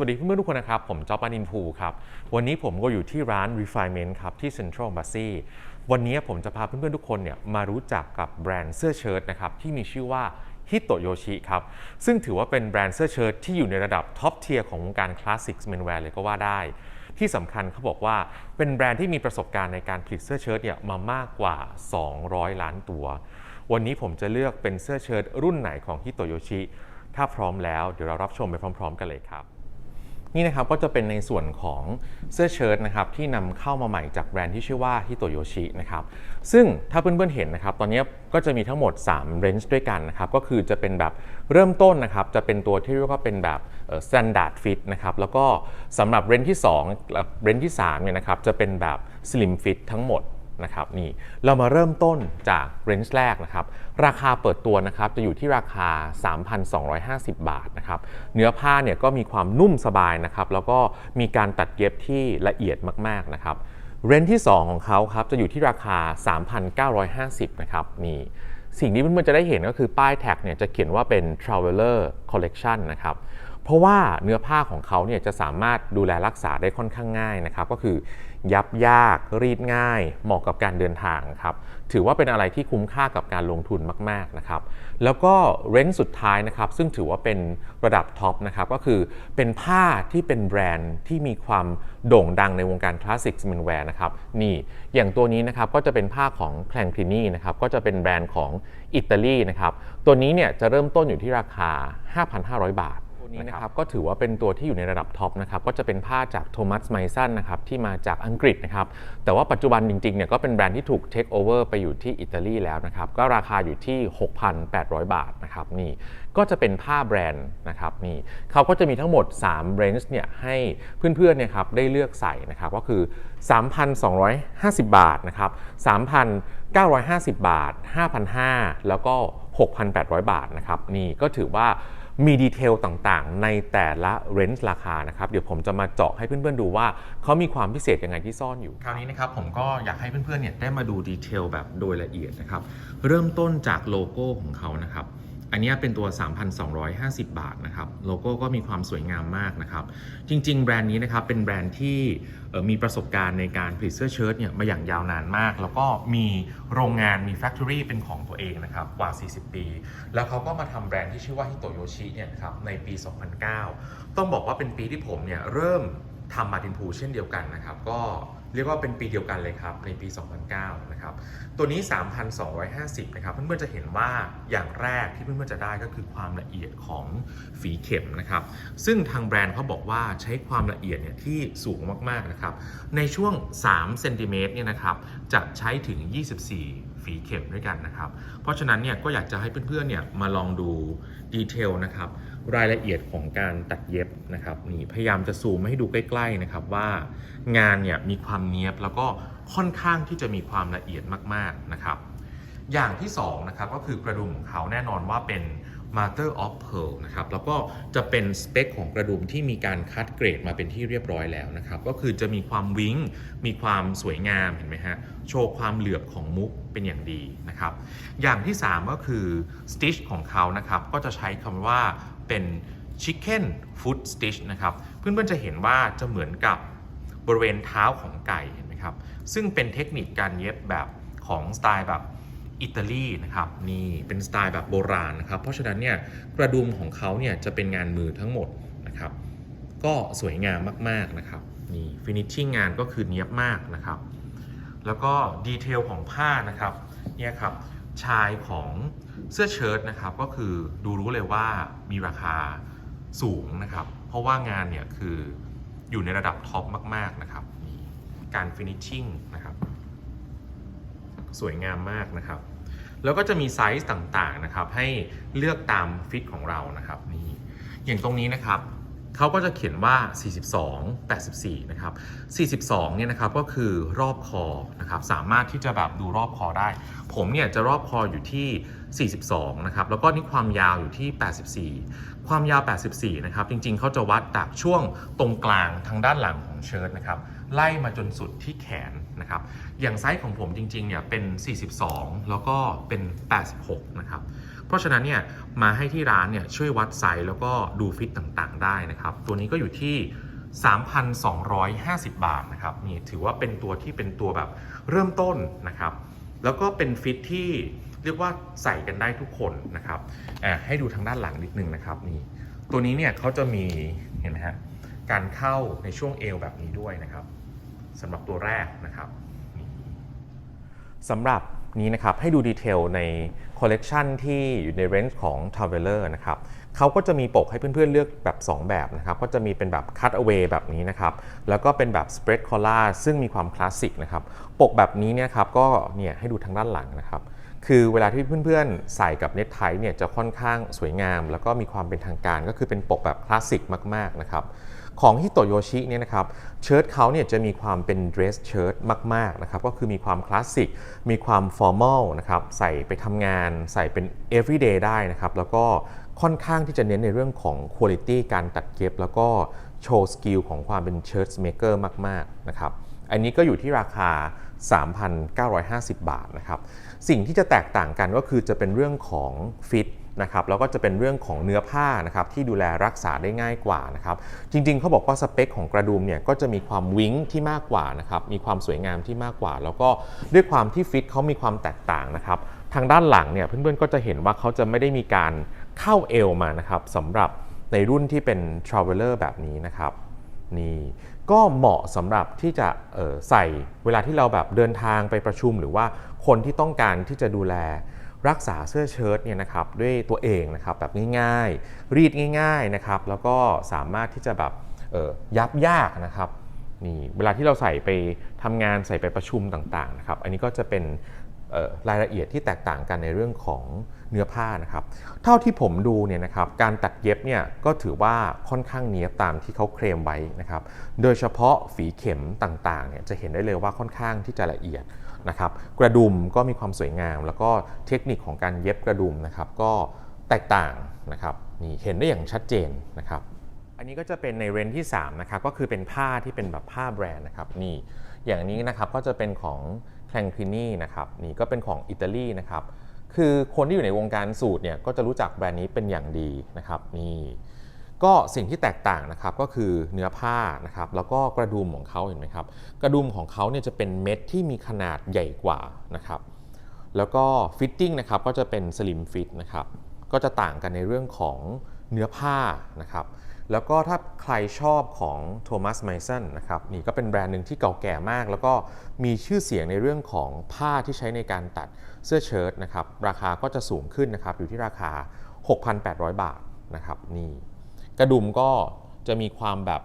วัสดีเพื่อนๆทุกคนนะครับ ผมจอปานินภูครับ วันนี้ผมก็อยู่ที่ร้าน Refinement ครับ ที่ Central Embassy วันนี้ผมจะพาเพื่อนๆทุกคนเนี่ยมารู้จักกับแบรนด์เสื้อเชิ้ตนะครับ ที่มีชื่อว่าฮิโตโยชิครับ ซึ่งถือว่าเป็นแบรนด์เสื้อเชิ้ตที่อยู่ในระดับท็อปเทียร์ของวงการคลาสสิกเมนแวร์เลยก็ว่าได้ ที่สำคัญเขาบอกว่าเป็นแบรนด์ที่มีประสบการณ์ในการผลิตเสื้อเชิ้ตเนี่ยมามากกว่า 200 ล้านตัว วันนี้ผมจะเลือกเป็นเสื้อเชิ้ตรุ่นไหนของฮิโตโยชิถ้าพร้อมแล้วเดี๋ยวเรารับชมไปพร้อม ๆ กันเลยครับ นี่นะครับก็จะเป็นในส่วนของเสื้อเชิ้ตนะครับที่นำเข้ามาใหม่จากแบรนด์ที่ชื่อว่าฮิโตโยชินะครับซึ่งถ้าเพื่อนๆเห็นนะครับตอนนี้ก็จะมีทั้งหมด3เรนจ์ด้วยกันนะครับก็คือจะเป็นแบบเริ่มต้นนะครับจะเป็นตัวที่เรียกว่าเป็นแบบ standard fit นะครับแล้วก็สำหรับเรนจ์ที่2และเรนจ์ที่3เนี่ยนะครับจะเป็นแบบ slim fit ทั้งหมด นะครับนี่เรามาเริ่มต้นจากเรนจ์แรกนะครับราคาเปิดตัวนะครับจะอยู่ที่ราคา 3,250 บาทนะครับเนื้อผ้าเนี่ยก็มีความนุ่มสบายนะครับแล้วก็มีการตัดเย็บที่ละเอียดมากๆนะครับเรนจ์ที่ 2 ของเขาครับจะอยู่ที่ราคา 3,950นะครับนี่สิ่งที่เพื่อนๆจะได้เห็นก็คือป้ายแท็กเนี่ยจะเขียนว่าเป็น Traveler Collection นะครับเพราะว่าเนื้อผ้าของเขาเนี่ยจะสามารถดูแลรักษาได้ค่อนข้างง่ายนะครับก็คือ ยับยากรีดง่าย เหมาะกับการเดินทางครับถือว่าเป็นอะไรที่คุ้มค่ากับการลงทุนมาก ๆ นะครับ แล้วก็เรนจ์สุดท้ายนะครับ ซึ่งถือว่าเป็นระดับท็อปนะครับ ก็คือเป็นผ้าที่เป็นแบรนด์ที่มีความโด่งดังในวงการคลาสสิกส์เมนแวร์นะครับ นี่อย่างตัวนี้นะครับ ก็จะเป็นผ้าของ p l a n c r i n i นะครับ ก็จะเป็นแบรนด์ของอิตาลีนะครับ ตัวนี้เนี่ยจะเริ่มต้นอยู่ที่ราคา 5,500 บาท ตัวนี้นะครับก็ถือว่าเป็นตัวที่อยู่ในระดับท็อปนะครับก็จะเป็นผ้าจากโทมัสไมซันนะครับที่มาจากอังกฤษนะครับแต่ว่าปัจจุบันจริงๆเนี่ยก็เป็นแบรนด์ที่ถูกเทคโอเวอร์ไปอยู่ที่อิตาลีแล้วนะครับก็ราคาอยู่ที่ 6,800 บาทนะครับนี่ก็จะเป็นผ้าแบรนด์นะครับนี่เขาก็จะมีทั้งหมด3เรนจ์เนี่ยให้เพื่อนๆเนี่ยครับได้เลือกใส่นะครับก็คือ 3,250 บาทนะครับ3,950 บาท5,500แล้วก็ 6,800 บาทนะครับนี่ก็ถือว่า มีดีเทลต่างๆ ในแต่ละเรนจ์ราคานะครับ เดี๋ยวผมจะมาเจาะให้เพื่อนๆดูว่าเขามีความพิเศษยังไงที่ซ่อนอยู่ คราวนี้นะครับผมก็อยากให้เพื่อนๆเนี่ยได้มาดูดีเทลแบบโดยละเอียดนะครับ เริ่มต้นจากโลโก้ของเขานะครับ อันนี้เป็นตัว 3,250 บาทนะครับ โลโก้ก็มีความสวยงามมากนะครับ จริง ๆ แบรนด์นี้นะครับ เป็นแบรนด์ที่มีประสบการณ์ในการผลิตเสื้อเชิ้ตเนี่ยมาอย่างยาวนานมาก แล้วก็มีโรงงานมีแฟคทอรี่เป็นของตัวเองนะครับ กว่า 40 ปี แล้วเขาก็มาทำแบรนด์ที่ชื่อว่าฮิโตโยชิเนี่ยครับในปี 2009 ต้องบอกว่าเป็นปีที่ผมเนี่ยเริ่ม ทำมาตินพูเช่นเดียวกันนะครับ ก็เรียกว่าเป็นปีเดียวกันเลยครับ ในปี 2009 นะครับ ตัวนี้ 3,250 นะครับ เพื่อนๆจะเห็นว่าอย่างแรกที่เพื่อนๆจะได้ก็คือความละเอียดของฝีเข็มนะครับ ซึ่งทางแบรนด์เขาบอกว่าใช้ความละเอียดเนี่ยที่สูงมากๆนะครับ ในช่วง3เซนติเมตรเนี่ยนะครับ จะใช้ถึง 24 ฝีเข็มด้วยกันนะครับ เพราะฉะนั้นเนี่ยก็อยากจะให้เพื่อนๆเนี่ยมาลองดูดีเทลนะครับ รายละเอียดของการตัดเย็บนะครับนี่พยายามจะซูมให้ดูใกล้ ๆนะครับว่างานเนี่ยมีความเนี้ยบแล้วก็ค่อนข้างที่จะมีความละเอียดมากๆนะครับ อย่างที่2นะครับก็คือกระดุมของเขาแน่นอนว่าเป็น Master of Pearl นะครับแล้วก็จะเป็นสเปคของกระดุมที่มีการคัดเกรดมาเป็นที่เรียบร้อยแล้วนะครับ ก็คือจะมีความวิ้ง มีความสวยงามเห็นไหมฮะ โชว์ความเหลือบของมุกเป็นอย่างดีนะครับ อย่างที่ 3 ก็คือ Stitch ของเขานะครับ ก็จะใช้คำว่า เป็น Chicken Foot Stitch นะครับ เพื่อนๆจะเห็นว่าจะเหมือนกับบริเวณเท้าของไก่เห็นไหมครับ ซึ่งเป็นเทคนิคการเย็บแบบของสไตล์แบบอิตาลีนะครับนี่เป็นสไตล์แบบโบราณนะครับ เพราะฉะนั้นเนี่ยกระดุมของเขาเนี่ยจะเป็นงานมือทั้งหมดนะครับ ก็สวยงามมากๆนะครับนี่ฟินิชชิ่งงานก็คือเนียบมากนะครับ แล้วก็ดีเทลของผ้านะครับเนี่ยครับ ชายของเสื้อเชิ้ตนะครับก็คือดูรู้เลยว่ามีราคาสูงนะครับ เพราะว่างานเนี่ยคืออยู่ในระดับท็อปมาก ๆ นะครับนี่การฟินิชชิ่งนะครับ สวยงามมากนะครับ แล้วก็จะมีไซส์ต่างๆนะครับ ให้เลือกตามฟิตของเรานะครับนี่อย่างตรงนี้นะครับ เขาก็จะเขียนว่า 42 84 นะครับ 42 เนี่ยนะครับก็คือรอบคอนะครับ สามารถที่จะแบบดูรอบคอได้ ผมเนี่ยจะรอบคออยู่ที่ 42 นะครับ แล้วก็นี่ความยาวอยู่ที่ 84 ความยาว 84 นะครับ จริงๆ เขาจะวัดจากช่วงตรงกลางทางด้านหลังของเชิ้ตนะครับ ไล่มาจนสุดที่แขนนะครับ อย่างไซส์ของผมจริงๆ เนี่ยเป็น 42 แล้วก็เป็น 86 นะครับ เพราะฉะนั้นเนี่ยมาให้ที่ร้านเนี่ยช่วยวัดไซส์แล้วก็ดูฟิตต่างๆ ได้นะครับ ตัวนี้ก็อยู่ที่ 3,250 บาทนะครับนี่ถือว่าเป็นตัวที่เป็นตัวแบบเริ่มต้นนะครับ แล้วก็เป็นฟิตที่เรียกว่าใส่กันได้ทุกคนนะครับอะให้ดูทางด้านหลังนิดนึงนะครับนี่ตัวนี้เนี่ยเขาจะมีเห็นไหมฮะการเข้าในช่วงเอวแบบนี้ด้วยนะครับสำหรับตัวแรกนะครับสำหรับ นี้นะครับให้ดูดีเทลในคอลเลกชันที่อยู่ในเรนจ์ของ Traveler นะครับเขาก็จะมีปกให้เพื่อนๆเลือกแบบ 2 แบบนะครับ ก็จะมีเป็นแบบ cut away แบบนี้นะครับ แล้วก็เป็นแบบ spread collar ซึ่งมีความคลาสสิกนะครับ ปกแบบนี้เนี่ยครับก็เนี่ยให้ดูทางด้านหลังนะครับคือเวลาที่เพื่อนๆ ใส่กับเน็ตไทเนี่ยจะค่อนข้างสวยงาม แล้วก็มีความเป็นทางการก็คือเป็นปกแบบคลาสสิกมากๆนะครับ ของฮิโตโยชิเนี่ยนะครับเชิ้ตเขาเนี่ยจะมีความเป็นเดรสเชิ้ตมากๆนะครับก็คือมีความคลาสสิก มีความฟอร์มอลนะครับใส่ไปทำงาน ใส่เป็น everyday ได้นะครับแล้วก็ค่อนข้างที่จะเน้นในเรื่องของคุณภาพการตัดเย็บ แล้วก็โชว์สกิลของความเป็นเชิ้ตเมเกอร์มากๆนะครับอันนี้ก็อยู่ที่ราคา 3,950 บาทนะครับสิ่งที่จะแตกต่างกันก็คือจะเป็นเรื่องของฟิต นะครับแล้วก็จะเป็นเรื่องของเนื้อผ้านะครับที่ดูแลรักษาได้ง่ายกว่านะครับจริงๆเขาบอกว่าสเปคของกระดุมเนี่ยก็จะมีความวิ้งที่มากกว่านะครับมีความสวยงามที่มากกว่า แล้วก็ด้วยความที่ฟิตเขามีความแตกต่างนะครับทางด้านหลังเนี่ยเพื่อนๆก็จะเห็นว่าเขาจะไม่ได้มีการเข้าเอวมานะครับสำหรับในรุ่นที่เป็น traveler แบบนี้นะครับนี่ก็เหมาะสำหรับที่จะใส่เวลาที่เราแบบเดินทางไปประชุม หรือว่าคนที่ต้องการที่จะดูแล รักษาเสื้อเชิ้ตเนี่ยนะครับด้วยตัวเองนะครับแบบง่ายๆ รีดง่ายๆนะครับแล้วก็สามารถที่จะแบบยับยากนะครับนี่เวลาที่เราใส่ไปทำงานใส่ไปประชุมต่างๆนะครับอันนี้ก็จะเป็นรายละเอียดที่แตกต่างกันในเรื่องของเนื้อผ้านะครับ เท่าที่ผมดูเนี่ยนะครับการตัดเย็บเนี่ยก็ถือว่าค่อนข้างเนียบตามที่เขาเคลมไว้นะครับ โดยเฉพาะฝีเข็มต่างๆเนี่ยจะเห็นได้เลยว่าค่อนข้างที่จะละเอียด นะครับกระดุมก็มีความสวยงาม แล้วก็เทคนิคของการเย็บกระดุมนะครับก็แตกต่างนะครับนี่เห็นได้อย่างชัดเจนนะครับอันนี้ก็จะเป็นในเรนที่3นะครับก็คือเป็นผ้าที่เป็นแบบผ้าแบรนด์นะครับนี่อย่างนี้นะครับก็จะเป็นของแคลงคลินี่นะครับนี่ก็เป็นของอิตาลีนะครับคือคนที่อยู่ในวงการสูตรเนี่ยก็จะรู้จักแบรนด์นี้เป็นอย่างดีนะครับนี่ ก็สิ่งที่แตกต่างนะครับก็คือเนื้อผ้านะครับแล้วก็กระดุมของเขาเห็นไหมครับกระดุมของเขาเนี่ยจะเป็นเม็ดที่มีขนาดใหญ่กว่านะครับแล้วก็ฟิตติ้งนะครับก็จะเป็นสลิมฟิตนะครับก็จะต่างกันในเรื่องของเนื้อผ้านะครับแล้วก็ถ้าใครชอบของโทมัสไมซันนะครับนี่ก็เป็นแบรนด์หนึ่งที่เก่าแก่มาก แล้วก็มีชื่อเสียงในเรื่องของผ้าที่ใช้ในการตัดเสื้อเชิ้ตนะครับราคาก็จะสูงขึ้นนะครับอยู่ที่ราคา 6,800 บาทนะครับนี่ กระดุมก็จะมีความแบบ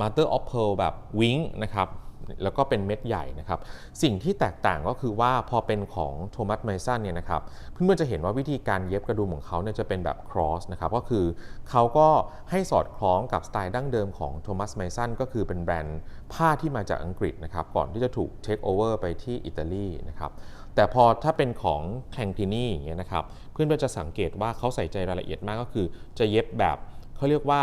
มาเตอร์ออฟเพลแบบวิงนะครับแล้วก็เป็นเม็ดใหญ่นะครับ สิ่งที่แตกต่างก็คือว่าพอเป็นของโทมัสไมซันเนี่ยนะครับ เพื่อนๆจะเห็นว่าวิธีการเย็บกระดุมของเขาเนี่ยจะเป็นแบบ cross นะครับ ก็คือเขาก็ให้สอดคล้องกับสไตล์ดั้งเดิมของโทมัสไมซันก็คือเป็นแบรนด์ผ้าที่มาจากอังกฤษนะครับ ก่อนที่จะถูกเทคโอเวอร์ไปที่อิตาลีนะครับ แต่พอถ้าเป็นของแคลงตินี่อย่างเงี้ยนะครับ เพื่อนๆจะสังเกตว่าเขาใส่ใจรายละเอียดมากก็คือ จะเย็บแบบ เขาเรียกว่า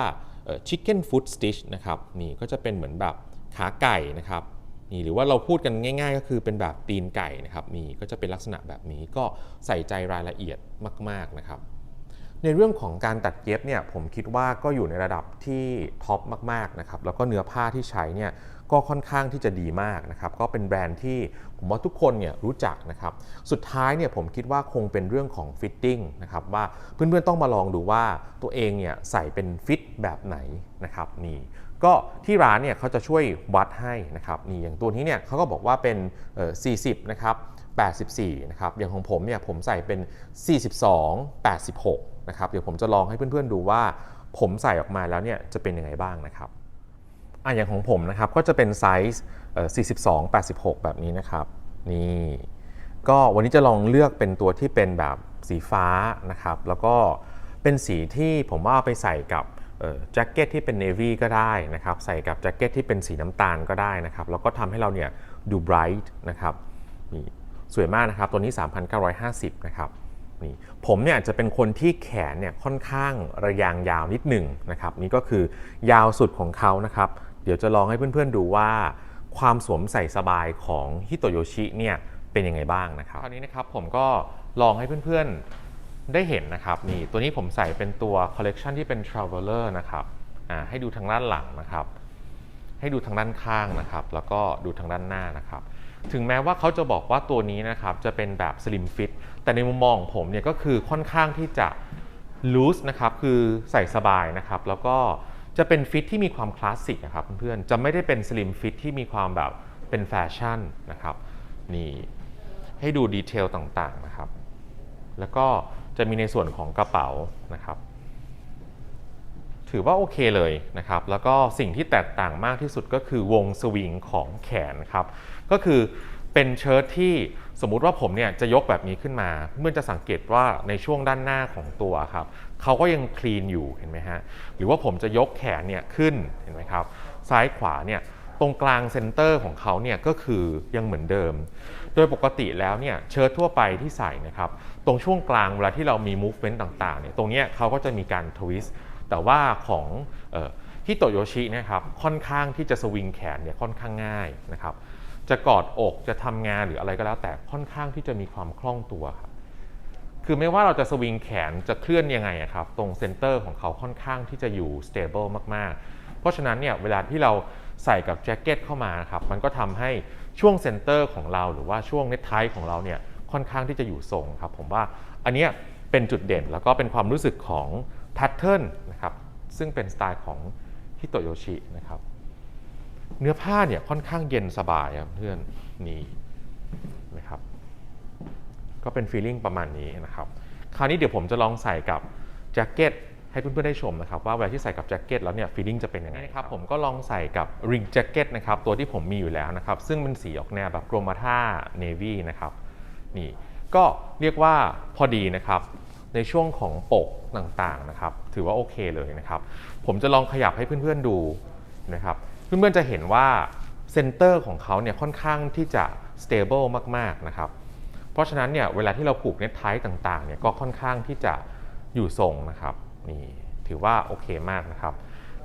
chicken foot stitch นะครับนี่ก็จะเป็นเหมือนแบบขาไก่นะครับนี่หรือว่าเราพูดกันง่าย ๆ ก็คือเป็นแบบตีนไก่นะครับนี่ก็จะเป็นลักษณะแบบนี้ก็ใส่ใจรายละเอียดมาก ๆนะครับ ในเรื่องของการตัดเย็บเนี่ยผมคิดว่าก็อยู่ในระดับที่ท็อปมากๆนะครับแล้วก็เนื้อผ้าที่ใช้เนี่ยก็ค่อนข้างที่จะดีมากนะครับ ก็เป็นแบรนด์ที่ ผมว่าทุกคนเนี่ยรู้จักนะครับ สุดท้ายเนี่ยผมคิดว่าคงเป็นเรื่องของฟิตติ้งนะครับว่าเพื่อนๆต้องมาลองดูว่าตัวเองเนี่ยใส่เป็นฟิตแบบไหนนะครับนี่ก็ที่ร้านเนี่ยเขาจะช่วยวัดให้นะครับนี่อย่างตัวนี้เนี่ยเขาก็บอกว่าเป็น 40 นะครับ 84 นะครับ อย่างของผมเนี่ยผมใส่เป็น 42 86 นะครับ เดี๋ยวผมจะลองให้เพื่อนๆดูว่าผมใส่ออกมาแล้วเนี่ยจะเป็นยังไงบ้างนะครับ อะอย่างของผมนะครับก็จะเป็นไซส์เอ่อ42 86 แบบนี้นะครับนี่ก็วันนี้จะลองเลือกเป็นตัวที่เป็นแบบสีฟ้านะครับ แล้วก็เป็นสีที่ผมว่าไปใส่กับแจ็คเก็ตที่เป็นเนวี่ก็ได้นะครับ ใส่กับแจ็คเก็ตที่เป็นสีน้ำตาลก็ได้นะครับ แล้วก็ทำให้เราเนี่ยดูไบรท์นะครับนี่สวยมากนะครับ ตัวนี้ 3,950 นะครับนี่ผมเนี่ยจะเป็นคนที่แขนเนี่ยค่อนข้างระยางยาวนิดหนึ่งนะครับ นี่ก็คือยาวสุดของเขานะครับ เดี๋ยวจะลองให้เพื่อนๆดูว่า ความสวมใส่สบายของฮิโตโยชิเนี่ยเป็นยังไงบ้างนะครับคราวนี้นะครับผมก็ลองให้เพื่อนๆได้เห็นนะครับนี่ตัวนี้ผมใส่เป็นตัวคอลเลกชันที่เป็น Traveler นะครับอ่าให้ดูทางด้านหลังนะครับ ให้ดูทางด้านข้างนะครับ แล้วก็ดูทางด้านหน้านะครับ ถึงแม้ว่าเขาจะบอกว่าตัวนี้นะครับจะเป็นแบบ slim fit แต่ในมุมมองของผมเนี่ยก็คือค่อนข้างที่จะ loose นะครับคือใส่สบายนะครับ แล้วก็ จะเป็นฟิตที่มีความคลาสสิกนะครับเพื่อนๆ จะไม่ได้เป็น slim fit ที่มีความแบบเป็นแฟชั่นนะครับนี่ให้ดูดีเทลต่างๆนะครับ แล้วก็จะมีในส่วนของกระเป๋านะครับ ถือว่าโอเคเลยนะครับ แล้วก็สิ่งที่แตกต่างมากที่สุดก็คือวงสวิงของแขนครับ ก็คือ เป็นเชิ้ตที่สมมุติว่าผมเนี่ยจะยกแบบนี้ขึ้นมา เมื่อจะสังเกตว่าในช่วงด้านหน้าของตัวครับเขาก็ยังคลีนอยู่เห็นไหมฮะหรือว่าผมจะยกแขนเนี่ยขึ้นเห็นไหมครับ ซ้ายขวาเนี่ยตรงกลางเซนเตอร์ของเขาเนี่ยก็คือยังเหมือนเดิม โดยปกติแล้วเนี่ยเชิ้ตทั่วไปที่ใส่นะครับ ตรงช่วงกลางเวลาที่เรามี movement ต่างๆเนี่ยตรงเนี้ยเขาก็จะมีการทวิสต์แต่ว่าของฮิโตโยชินะครับค่อนข้างที่จะสวิงแขนเนี่ยค่อนข้างง่ายนะครับ จะกอดอกจะทำงานหรืออะไรก็แล้ว แต่ค่อนข้างที่จะมีความคล่องตัวครับคือไม่ว่าเราจะสวิงแขนจะเคลื่อนยังไงครับ ตรงเซนเตอร์ของเขาค่อนข้างที่จะอยู่สเตเบิลมากๆ เพราะฉะนั้นเนี่ยเวลาที่เราใส่กับแจ็คเก็ตเข้ามาครับมันก็ทำให้ช่วงเซนเตอร์ของเราหรือว่าช่วงเน็ตไทของเราเนี่ยค่อนข้างที่จะอยู่ทรงครับ ผมว่าอันเนี้ยเป็นจุดเด่นแล้วก็เป็นความรู้สึกของแพทเทิร์นนะครับซึ่งเป็นสไตล์ของฮิโตโยชินะครับ เนื้อผ้าเนี่ยค่อนข้างเย็นสบายครับเพื่อนนี่นะครับ ก็เป็นฟีลลิ่งประมาณนี้นะครับ คราวนี้เดี๋ยวผมจะลองใส่กับแจ็คเก็ตให้เพื่อนๆได้ชมนะครับ ว่าเวลาที่ใส่กับแจ็คเก็ตแล้วเนี่ยฟีลลิ่งจะเป็นยังไงนะครับผมก็ลองใส่กับริงแจ็คเก็ตนะครับตัวที่ผมมีอยู่แล้วนะครับ ซึ่งเป็นสีออกแนวแบบโกรมาท่าเนวี่นะครับนี่ก็เรียกว่าพอดีนะครับ ในช่วงของปกต่างๆนะครับ ถือว่าโอเคเลยนะครับ ผมจะลองขยับให้เพื่อนๆดูนะครับ เพื่อนๆจะเห็นว่าเซนเตอร์ของเขาเนี่ยค่อนข้างที่จะ stable มากๆนะครับ เพราะฉะนั้นเนี่ยเวลาที่เราผูกเน็ตไทต่างๆเนี่ยก็ค่อนข้างที่จะอยู่ทรงนะครับนี่ถือว่าโอเคมากนะครับ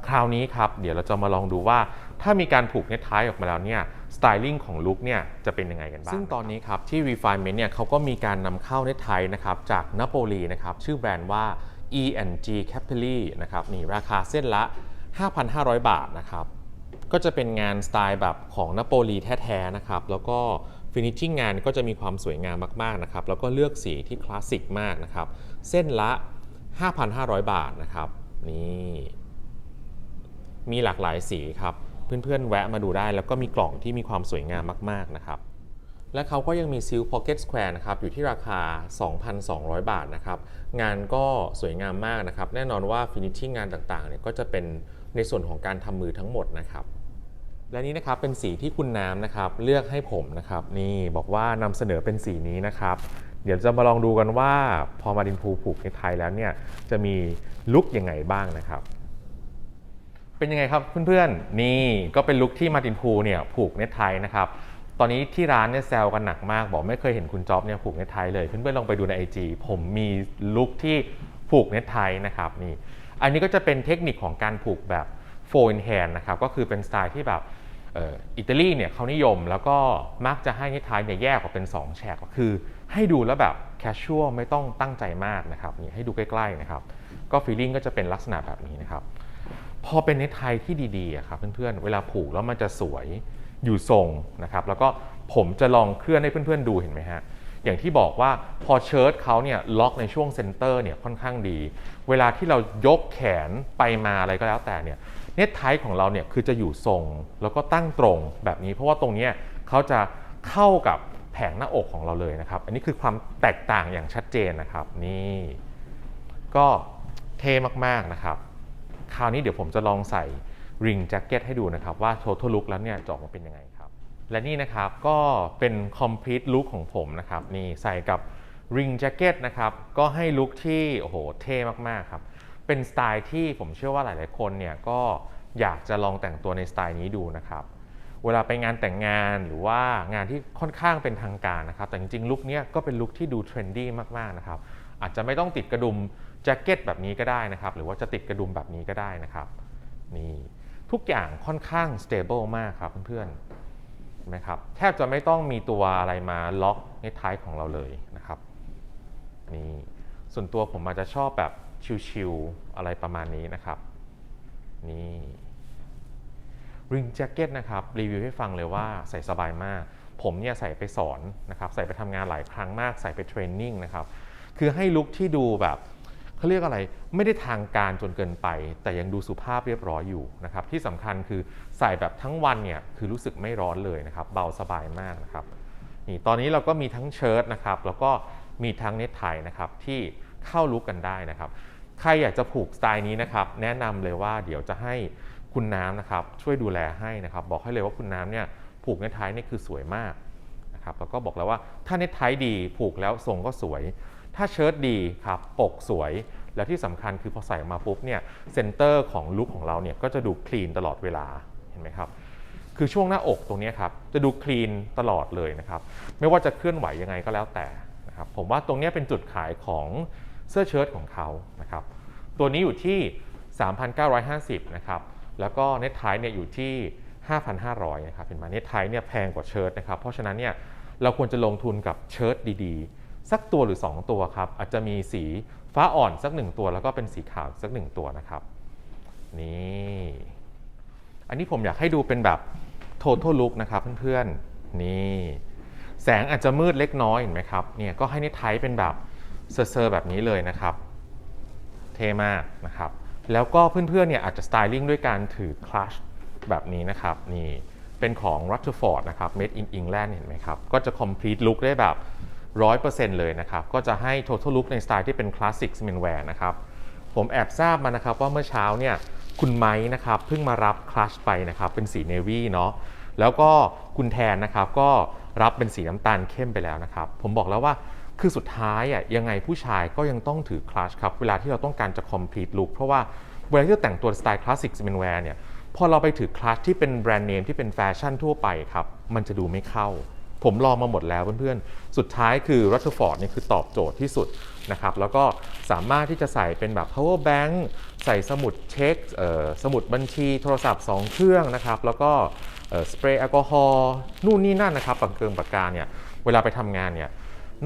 คราวนี้ครับเดี๋ยวเราจะมาลองดูว่าถ้ามีการผูกเน็ตไทออกมาแล้วเนี่ยสไตลิ่งของลุคเนี่ยจะเป็นยังไงกันบ้าง ซึ่งตอนนี้ครับที่ Refinement เนี่ยเขาก็มีการนำเข้าเน็ตไทนะครับจากนโปลีนะครับชื่อแบรนด์ว่า E&G Capelli นะครับนี่ราคาเส้นละ 5,500 บาทนะครับ ก็จะเป็นงานสไตล์แบบของนโปลีแท้ๆนะครับ แล้วก็ฟินิชชิ่งงานก็จะมีความสวยงามมากๆนะครับ แล้วก็เลือกสีที่คลาสสิกมากนะครับ เส้นละ 5,500 บาทนะครับ นี่ มีหลากหลายสีครับ เพื่อนๆ แวะมาดูได้ แล้วก็มีกล่องที่มีความสวยงามมากๆนะครับและเขาก็ยังมีซิลพ็อกเก็ตสแควร์นะครับอยู่ที่ราคา 2,200 บาทนะครับ งานก็สวยงามมากนะครับ แน่นอนว่าฟินิชชิ่งงานต่างๆเนี่ยก็จะเป็น ในส่วนของการทำมือทั้งหมดนะครับ และนี่นะครับเป็นสีที่คุณน้ำนะครับเลือกให้ผมนะครับ นี่บอกว่านำเสนอเป็นสีนี้นะครับ เดี๋ยวจะมาลองดูกันว่าพอมาดินพูผูกในไทยแล้วเนี่ยจะมีลุคยังไงบ้างนะครับเป็นยังไงครับเพื่อนๆ นี่ก็เป็นลุคที่มาร์ตินพูเนี่ยผูกเน็ตไทยนะครับ ตอนนี้ที่ร้านเนี่ยแซวกันหนักมาก บอกไม่เคยเห็นคุณจ๊อบเนี่ยผูกเน็ตไทยเลย เพื่อนๆลองไปดูใน IG ผมมีลุคที่ผูกเน็ตไทยนะครับนี่ อันนี้ก็จะเป็นเทคนิคของการผูกแบบโฟนแฮนนะครับก็คือเป็นสไตล์ที่แบบอิตาลีเนี่ยเขานิยมแล้วก็มักจะให้น็ตไทเนี่ยแยกออกเป็น 2 แฉกก็คือ ให้ดูแล้วแบบแคชชวลไม่ต้องตั้งใจมากนะครับนี่ให้ดูใกล้ๆนะครับก็ฟีลลิ่งก็จะเป็นลักษณะแบบนี้นะครับพอเป็นเน็ตไทที่ดีๆครับเพื่อนๆเวลาผูกแล้วมันจะสวยอยู่ทรงนะครับแล้วก็ผมจะลองเคลื่อนให้เพื่อนๆดูเห็นไหมฮะ อย่างที่บอกว่าพอเชิ้ตเขาเนี่ยล็อกในช่วงเซนเตอร์เนี่ยค่อนข้างดี เวลาที่เรายกแขนไปมาอะไรก็แล้วแต่เนี่ยเน็ตไทของเราเนี่ยคือจะอยู่ทรงแล้วก็ตั้งตรงแบบนี้ เพราะว่าตรงนี้เขาจะเข้ากับแผงหน้าอกของเราเลยนะครับ อันนี้คือความแตกต่างอย่างชัดเจนนะครับ นี่ก็เท่มากๆนะครับ คราวนี้เดี๋ยวผมจะลองใส่ริงแจ็คเก็ตให้ดูนะครับ ว่า total look แล้วเนี่ยจะออกมาเป็นยังไงครับ และนี่นะครับก็เป็น complete look ของผมนะครับนี่ใส่กับริงแจ็คเก็ตนะครับก็ให้ลุคที่โอ้โหเท่มากๆครับเป็นสไตล์ที่ผมเชื่อว่าหลายๆคนเนี่ยก็อยากจะลองแต่งตัวในสไตล์นี้ดูนะครับเวลาไปงานแต่งงานหรือว่างานที่ค่อนข้างเป็นทางการนะครับ แต่จริงๆลุคนี้ก็เป็นลุคที่ดูเทรนดี้มากๆนะครับอาจจะไม่ต้องติดกระดุมแจ็คเก็ตแบบนี้ก็ได้นะครับ หรือว่าจะติดกระดุมแบบนี้ก็ได้นะครับนี่ทุกอย่างค่อนข้าง stable มากครับเพื่อนๆเห็น ไหมครับแทบจะไม่ต้องมีตัวอะไรมาล็อกในท้ายของเราเลยนะครับนี่ส่วนตัวผมอาจจะชอบแบบชิลๆอะไรประมาณนี้นะครับนี่ริงแจ็คเก็ตนะครับรีวิวให้ฟังเลยว่าใส่สบายมาก ผมเนี่ยใส่ไปสอนนะครับใส่ไปทำงานหลายครั้งมากใส่ไปเทรนนิ่งนะครับคือให้ลุคที่ดูแบบ เขาเรียกอะไรไม่ได้ทางการจนเกินไป แต่ยังดูสุภาพเรียบร้อยอยู่นะครับที่สำคัญคือใส่แบบทั้งวันเนี่ยคือรู้สึกไม่ร้อนเลยนะครับเบาสบายมากนะครับนี่ตอนนี้เราก็มีทั้งเชิ้ตนะครับแล้วก็มีทั้งเนตไทนะครับที่เข้าลุกกันได้นะครับใครอยากจะผูกสไตล์นี้นะครับแนะนำเลยว่าเดี๋ยวจะให้คุณน้ำนะครับช่วยดูแลให้นะครับบอกให้เลยว่าคุณน้ำเนี่ยผูกเนตไทนี่คือสวยมากนะครับแล้วก็บอกแล้วว่าถ้าเนตไทดีผูกแล้วทรงก็สวย ถ้าเชิ้ตดีครับปกสวย แล้วที่สำคัญคือพอใส่มาปุ๊บเนี่ยเซนเตอร์ของลุคของเราเนี่ยก็จะดูคลีนตลอดเวลาเห็นไหมครับคือช่วงหน้าอกตรงนี้ครับจะดูคลีนตลอดเลยนะครับไม่ว่าจะเคลื่อนไหวยังไงก็แล้วแต่นะครับผมว่าตรงนี้เป็นจุดขายของเสื้อเชิ้ตของเขานะครับตัวนี้อยู่ที่ 3,950นะครับแล้วก็เน็ตไทเนี่ยอยู่ที่ 5,500นะครับเห็นไหมเน็ตไทเนี่ยแพงกว่าเชิ้ตนะครับเพราะฉะนั้นเนี่ยเราควรจะลงทุนกับเชิ้ตดีๆ สักตัวหรือ 2 ตัวครับ อาจจะมีสีฟ้าอ่อนสัก 1 ตัว แล้วก็เป็นสีขาวสัก 1 ตัวนะครับ นี่ อันนี้ผมอยากให้ดูเป็นแบบ total look นะครับเพื่อนๆ นี่ แสงอาจจะมืดเล็กน้อยเห็นไหมครับ เนี่ยก็ให้นิทายเป็นแบบเซอร์แบบนี้เลยนะครับ เท่มากนะครับ แล้วก็เพื่อนๆ เนี่ยอาจจะสไตลิ่งด้วยการถือคลัชแบบนี้นะครับ นี่ เป็นของ Rutherford นะครับ made in England เห็นไหมครับ ก็จะ complete look ได้แบบ 100%เลยนะครับ ก็จะให้ total look ในสไตล์ที่เป็น classic menswear นะครับ ผมแอบทราบมานะครับว่าเมื่อเช้าเนี่ยคุณไม้นะครับเพิ่งมารับคลัชไปนะครับเป็นสีเนวี่เนาะแล้วก็คุณแทนนะครับก็รับเป็นสีน้ำตาลเข้มไปแล้วนะครับ ผมบอกแล้วว่าคือสุดท้ายอะยังไงผู้ชายก็ยังต้องถือคลัชครับเวลาที่เราต้องการจะ complete look เพราะว่าเวลาที่แต่งตัวสไตล์คลาสสิกเมนแวร์เนี่ยพอเราไปถือคลัชที่เป็นแบรนด์เนมที่เป็นแฟชั่นทั่วไปครับมันจะดูไม่เข้า ผมลองมาหมดแล้วเพื่อนๆ สุดท้ายคือ Rutherford เนี่คือตอบโจทย์ที่สุดนะครับ แล้วก็สามารถที่จะใส่เป็นแบบ power bank ใส่สมุดเช็คสมุดบัญชีโทรศัพท์ 2 เครื่องนะครับ แล้วก็สเปรย์แอลกอฮอล์นู่นนี่นั่นนะครับปากเกิงปากกาเนี่ยเวลาไปทำงานเนี่ย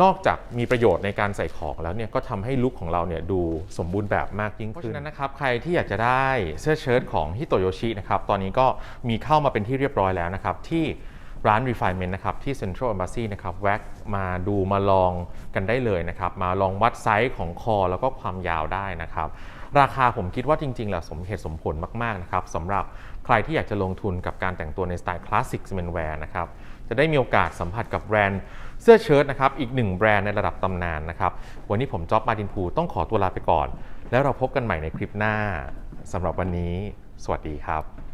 นอกจากมีประโยชน์ในการใส่ของแล้วเนี่ยก็ทำให้ลุคของเราเนี่ยดูสมบูรณ์แบบมากยิ่งขึ้น เพราะฉะนั้นนะครับใครที่อยากจะได้เสื้อเชิ้ตของฮิโตโยชินะครับตอนนี้ก็มีเข้ามาเป็นที่เรียบร้อยแล้วนะครับที่ ร้าน Refinement นะครับที่ Central Embassy นะครับแวะมาดูมาลองกันได้เลยนะครับมาลองวัดไซส์ของคอแล้วก็ความยาวได้นะครับ ราคาผมคิดว่าจริงๆแล้วสมเหตุสมผลมากๆนะครับสำหรับใครที่อยากจะลงทุนกับการแต่งตัวในสไตล์คลาสสิกเมนแวร์นะครับจะได้มีโอกาสสัมผัสกับแบรนด์เสื้อเชิ้ตนะครับอีกหนึ่งแบรนด์ในระดับตำนานนะครับวันนี้ผมจ๊อบมาดินพูต้องขอตัวลาไปก่อน แล้วเราพบกันใหม่ในคลิปหน้าสำหรับวันนี้ สวัสดีครับ